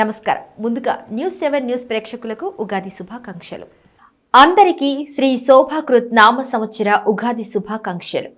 నమస్కారం. ముందుగా news seven news ప్రేక్షకులకు ఉగాది శుభాకాంక్షలు. అందరికీ శ్రీ శోభాకృత్ నామ సంవత్సర ఉగాది శుభాకాంక్షలు.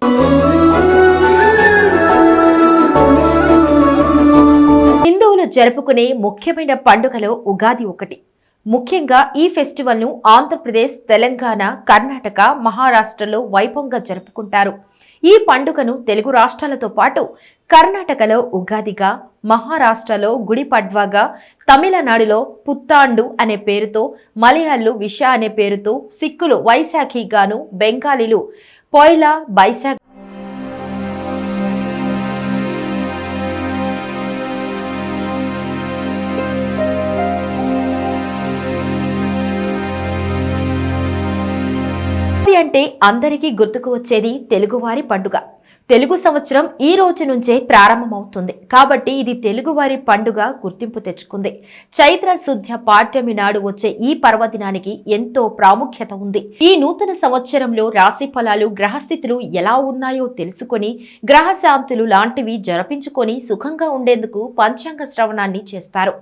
హిందువులు జరుపుకునే ముఖ్యమైన పండుగలో ఉగాది ఒకటి. ముఖ్యంగా ఈ ఫెస్టివల్ను ఆంధ్రప్రదేశ్ తెలంగాణ కర్ణాటక మహారాష్ట్రలో వైభవంగా జరుపుకుంటారు. ఈ పండుగను తెలుగు రాష్ట్రాలతో పాటు కర్ణాటకలో ఉగాదిగా మహారాష్ట్రలో గుడి పడ్వాగా తమిళనాడులో పుత్తాండు అనే పేరుతో మలయాళ్ళు విష అనే పేరుతో సిక్కులు వైశాఖిగాను బెంగాలీలు పొయ్లా బైశాఖ్ అంటే అందరికీ గుర్తుకు వచ్చేది తెలుగువారి పండుగ. తెలుగు సంవత్సరం ఈ రోజు నుంచే ప్రారంభమవుతుంది. కాబట్టి ఇది తెలుగువారి పండుగ గుర్తింపు తెచ్చుకుంది. చైత్ర శుద్ధ పాఠ్యమి నాడు వచ్చే ఈ పర్వదినానికి ఎంతో ప్రాముఖ్యత ఉంది. ఈ నూతన సంవత్సరంలో రాశి ఫలాలు గ్రహస్థితులు ఎలా ఉన్నాయో తెలుసుకొని గ్రహశాంతులు లాంటివి జరపించుకొని సుఖంగా ఉండేందుకు పంచాంగ శ్రవణాన్ని చేస్తారు.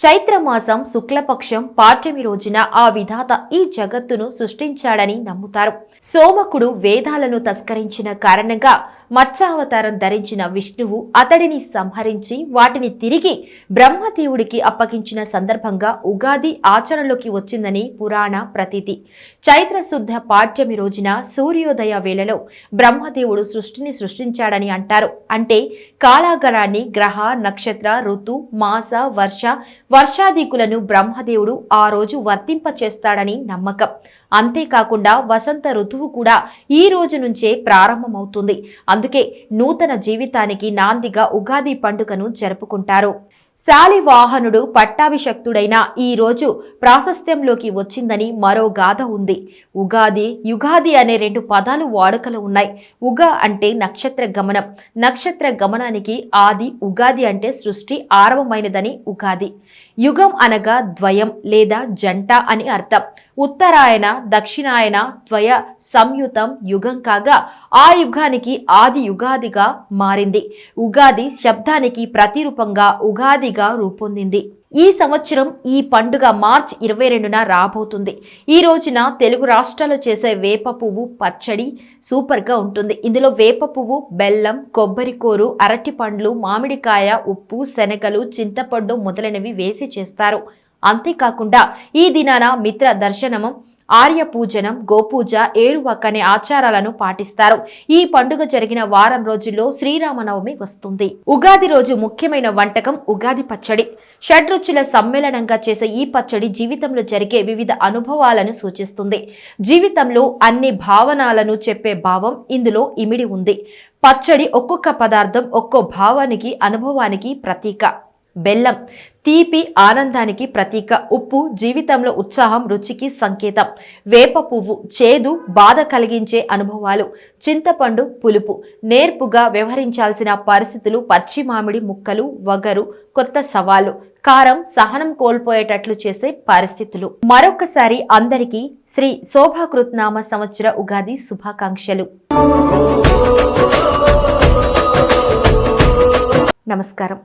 చైత్రమాసం శుక్లపక్షం పాఠ్యమి రోజున ఆ విధాత ఈ జగత్తును సృష్టించాడని నమ్ముతారు. సోమకుడు వేదాలను తస్కరించిన కారణంగా మత్స్యావతారం ధరించిన విష్ణువు అతడిని సంహరించి వాటిని తిరిగి బ్రహ్మదేవుడికి అప్పగించిన సందర్భంగా ఉగాది ఆచరణలోకి వచ్చిందని పురాణ ప్రతీతి. చైత్రశుద్ధ పాఠ్యమి రోజున సూర్యోదయ వేళలో బ్రహ్మదేవుడు సృష్టిని సృష్టించాడని అంటారు. అంటే కాలాగణాన్ని గ్రహ నక్షత్ర ఋతు మాస వర్ష వర్షాధికులను బ్రహ్మదేవుడు ఆ రోజు వర్తింప చేస్తాడని నమ్మకం. అంతేకాకుండా వసంత ఋతువు కూడా ఈ రోజు నుంచే ప్రారంభమవుతుంది. అందుకే నూతన జీవితానికి నాందిగా ఉగాది పండుగను జరుపుకుంటారు. శాలివాహనుడు పట్టాభిషక్తుడైన ఈ రోజు ప్రాశస్త్యంలోకి వచ్చిందని మరో గాథ ఉంది. ఉగాది యుగాది అనే రెండు పదాలు వాడుకలో ఉన్నాయి. ఉగ అంటే నక్షత్ర గమనం. నక్షత్ర గమనానికి ఆది ఉగాది అంటే సృష్టి ఆరంభమైనదని ఉగాది. యుగం అనగా ద్వయం లేదా జంట అని అర్థం. ఉత్తరాయణ దక్షిణాయన ద్వయ సంయుతం యుగం కాగా ఆ యుగానికి ఆది యుగాదిగా మారింది. ఉగాది శబ్దానికి ప్రతిరూపంగా ఉగాది ఉగాదిగా రూపొందింది. ఈ సంవత్సరం ఈ పండుగ మార్చ్ ఇరవై రెండున రాబోతుంది. ఈ రోజున తెలుగు రాష్ట్రాలు చేసే వేప పువ్వు పచ్చడి సూపర్గా ఉంటుంది. ఇందులో వేప పువ్వు బెల్లం కొబ్బరికూరు అరటిపండ్లు అరటి పండ్లు మామిడికాయ ఉప్పు శనగలు చింతపండు మొదలైనవి వేసి చేస్తారు. అంతేకాకుండా ఈ దినాన మిత్ర దర్శనము ఆర్య పూజనం గోపూజ ఏరువక్ అనే ఆచారాలను పాటిస్తారు. ఈ పండుగ జరిగిన వారం రోజుల్లో శ్రీరామనవమి వస్తుంది. ఉగాది రోజు ముఖ్యమైన వంటకం ఉగాది పచ్చడి. షడ్రుచుల సమ్మేళనంగా చేసే ఈ పచ్చడి జీవితంలో జరిగే వివిధ అనుభవాలను సూచిస్తుంది. జీవితంలో అన్ని భావనాలను చెప్పే భావం ఇందులో ఇమిడి ఉంది. పచ్చడి ఒక్కొక్క పదార్థం ఒక్కో భావానికి అనుభవానికి ప్రతీక. బెల్లం. తీపి ఆనందానికి ప్రతీక. ఉప్పు జీవితంలో ఉత్సాహం రుచికి సంకేతం. వేప పువ్వు చేదు బాధ కలిగించే అనుభవాలు. చింతపండు పులుపు. నేర్పుగా వ్యవహరించాల్సిన పరిస్థితులు పచ్చి మామిడి ముక్కలు వగరు కొత్త సవాలు. కారం సహనం కోల్పోయేటట్లు చేసే పరిస్థితులు. మరొకసారి అందరికీ శ్రీ శోభాకృత్నామ సంవత్సర ఉగాది శుభాకాంక్షలు. నమస్కారం.